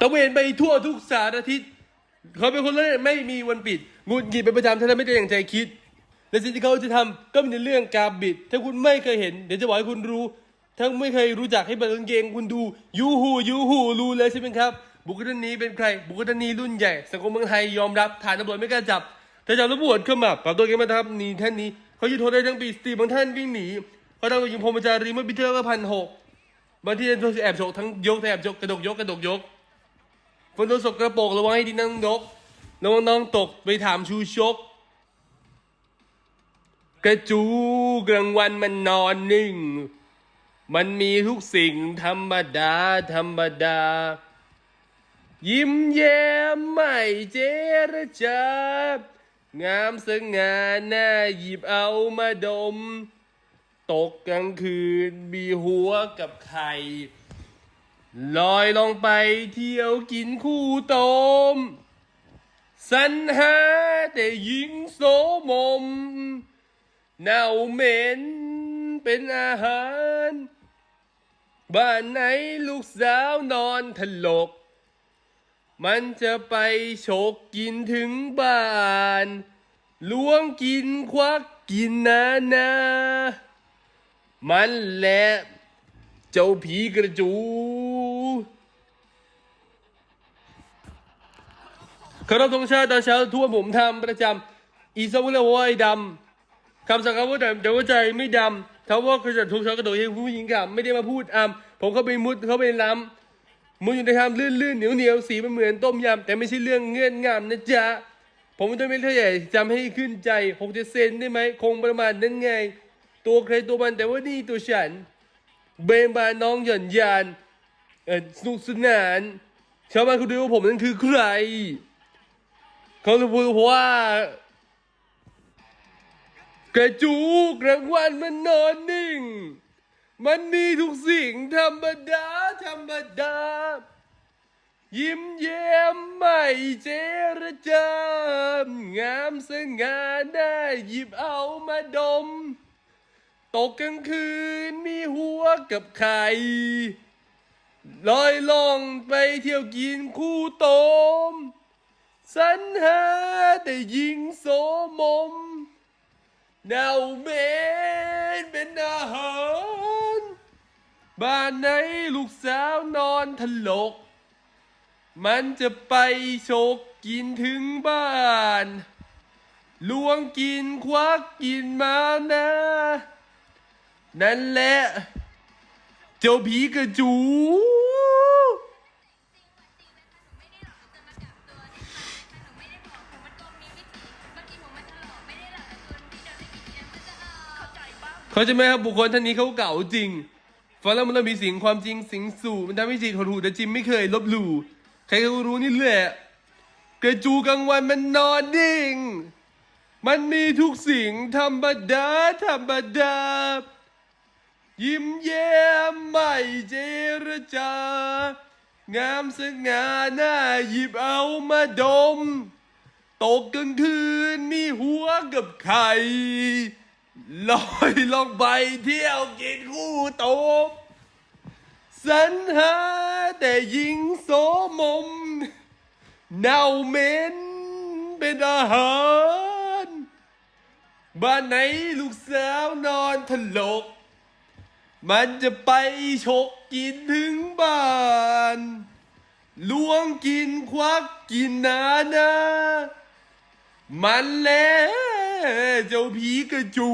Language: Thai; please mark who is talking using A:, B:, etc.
A: ตะเวนไปทั่วทุกสารทิศเขาเป็นคนเล่นไม่มีวันปิดงุดหงิดเป็นประจำถ้าไม่ได้อย่างใจคิด และสิ่งที่เขาจะทำก็มีในเรื่องการบิด ถ้าคุณไม่เคยเห็น เดี๋ยวจะบอกให้คุณรู้ ถ้าไม่เคยรู้จักให้เปิดกางเกงคุณดูยูฮูยูฮูรู้เลยใช่ไหมครับ บุคคลนี้เป็นใคร บุคคลนี้รุ่นใหญ่ สังคมเมืองไทยยอมรับฐานตำรวจไม่กล้าจับถ้าจับตำรวจเข้ามาปรับตัวเกันมาทับนี่ท่านนี้เขายึดโทษได้ทั้งปีสตรีบางท่านวิ่งหนีเขาทำกับหญิงพรมจารีเมื่อปีที่แล้วก็พันหกบางที่แอบโฉกทั้งยกแอบโฉกกระดกยกกระดกยก ฝนตกสกระโปรกระวังให้ดีน้องนกระวังน้องตกไปถามชูชก กระจูกลางวันมันนอนนิ่ง มันมีทุกสิ่งธรรมดา ธรรมดา ยิ้มแย้มไม่เจรจางามสง่าหน้าหยิบเอามาดม ตกกลางคืนมีหัวกับไข่ ลอยลงไปเที่ยวกินคู่ตมสรรหาแต่หญิงโสมม เน่าเหม็นเป็นอาหาร บ้านไหนลูกสาวนอนถลก มันจะไปโฉกกินถึงบ้านล้วงกินควักกินนานา มันแหละเจ้าผีกระจู คารพธงชาติตอนเช้าทั่วผมทำประจำอีสมุลวอยดำคำสั่งคำว่าแต่แต่ว่าใจไม่ดำถ้าว่าขจัดทุกข์ชาวกระโดดให้ผู้หญิงกับไม่ได้มาพูดอำผมเข้าไปมุดเข้าไปล้ำมุดอยู่ในคำลื่นลื่นเหนียวเหนียวสีมันเหมือนต้มยำแต่ไม่ใช่เรื่องเงื่อนงำนะจ๊ะผมจะไม่เท่าใหญ่จำให้ขึ้นใจหกเจ็ดเซนได้ไหมคงประมาณนั้นไง ตัวใครตัวมันแต่ว่านี่ตัวฉัน เบนบานน้องหย่อนยานเออสนุกสนานชาวบ้านเขาดูว่าผมนั้นคือใคร เขาจะพูดว่ากระจูกลางวันมันนอนนิ่ง มันมีทุกสิ่งธรรมดา ธรรมดา ยิ้มแย้มไม่เจรจางามสง่าได้หยิบเอามาดม ตกกลางคืนมีหัวกับไข่ลอยล่องไปเที่ยวกินคู่โตม สรรหาแต่ยิงโสมมเน่าเหม็นเป็นอาหารบ้านไหนลูกสาวนอนถลก มันจะไปโชกกินถึงบ้านล้วงกินควักกินมานะ นั่นแหละ เจ้าผีกระจู เขาใจะไหมครับบุคคลท่านนี้เขาเก่าจริงฟังแล้วมันเริ่มมีเสียงความจริงสิ่งสู่มันทำให้จิตหดหูแต่จิมไม่เคยลบหลู่ใครก็รู้นี่แหละกระจูกลางวันมันนอนนิ่ง มันมีทุกสิ่งธรรมดาธรรมดา ยิ้มแย้มไม่เจรจา งามสง่าหน้าหยิบเอามาดม ตกกลางคืนมีหัวกับไข่ ลอยลงไปเที่ยวกินคู่โตบสรรหาแต่ยิงโสมม เน่าเหม็นเป็นอาหารบ้านไหนลูกสาวนอนถลก มันจะไปฉกกินถึงบ้านล้วงกินควักกินนานามันแหละ เจ้าผีกระจู